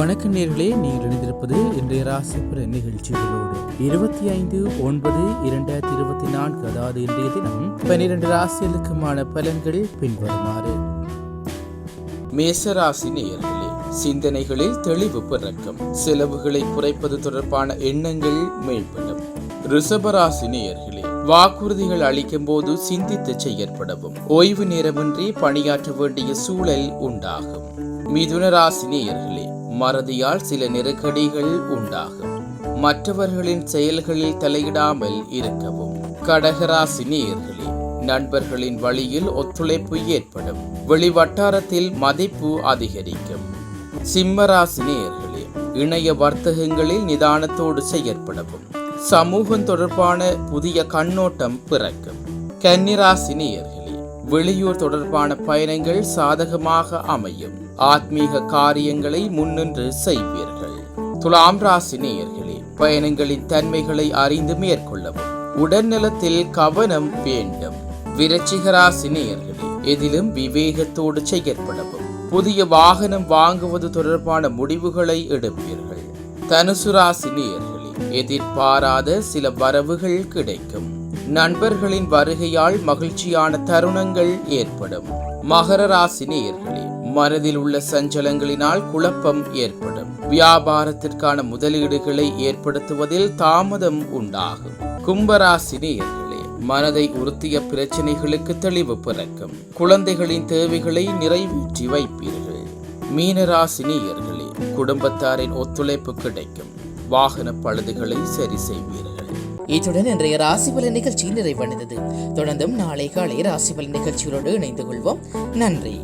வணக்க நேர்களே நீங்கள் இணைந்திருப்பது இன்றைய ராசிபுர நிகழ்ச்சிகளோடு. இருபத்தி ஐந்து ஒன்பது இரண்டாயிரத்தி இருபத்தி நான்கு அதாவது இன்றைய தினம் பன்னிரண்டு ராசிகளுக்குமான பலன்கள் பின்வருமாறு. மேசராசி நேயர்களே சிந்தனைகளில் தெளிவு பிறக்கும். செலவுகளை குறைப்பது தொடர்பான எண்ணங்கள் மேம்படும். ரிஷபராசி நேயர்களே வாக்குறுதிகள் அளிக்கும் போது சிந்தித்து செயற்படவும். ஓய்வு நேரமின்றி பணியாற்ற வேண்டிய சூழல் உண்டாகும். மிதுன ராசி நேயர்களே மறதியால் சில நெருக்கடிகள் உண்டாகும். மற்றவர்களின் செயல்களில் தலையிடாமல் இருக்கவும். கடகராசி நேயர்களே நண்பர்களின் வழியில் ஒத்துழைப்பு ஏற்படும். வெளிவட்டாரத்தில் மதிப்பு அதிகரிக்கும். சிம்மராசி நேயர்களே இணைய வர்த்தகங்களில் நிதானத்தோடு செயற்படவும். சமூகம் தொடர்பான புதிய கண்ணோட்டம் பிறக்கும். கன்னிராசி நேயர்களே வெளியூர் தொடர்பான பயணங்கள் சாதகமாக அமையும். ஆத்மீக காரியங்களை முன்னின்று செய்வீர்கள். துலாம் ராசி நேயர்களே பயணங்களின் தன்மைகளை அறிந்து மேற்கொள்ளவும் உடல்நலத்தில் கவனம் வேண்டும். விருச்சிக ராசி நேயர்களே எதிலும் விவேகத்தோடு செயற்படவும் புதிய வாகனம் வாங்குவது தொடர்பான முடிவுகளை எடுப்பீர்கள். தனுசு ராசி நேயர்களே எதிர்பாராத சில வரவுகள் கிடைக்கும். நண்பர்களின் வருகையால் மகிழ்ச்சியான தருணங்கள் ஏற்படும். மகர ராசி நேயர்களே மனதில் உள்ள சஞ்சலங்களினால் குழப்பம் ஏற்படும். வியாபாரத்திற்கான முதலீடுகளை ஏற்படுத்துவதில் தாமதம் உண்டாகும். கும்பராசி நேயர்களே மனதை உறுத்திய பிரச்சனைகளுக்கு தெளிவு பிறக்கும். குழந்தைகளின் தேவைகளை நிறைவேற்றி வைப்பீர்கள். மீனராசி நேயர்களே குடும்பத்தாரின் ஒத்துழைப்பு கிடைக்கும். வாகன பழுதுகளை சரி செய்வீர்கள். இத்துடன் இன்றைய ராசிபலன் நிகழ்ச்சி நிறைவடைந்தது. தொடர்ந்தும் நாளை காலை ராசிபலன் நிகழ்ச்சிகளோடு இணைந்து கொள்வோம். நன்றி.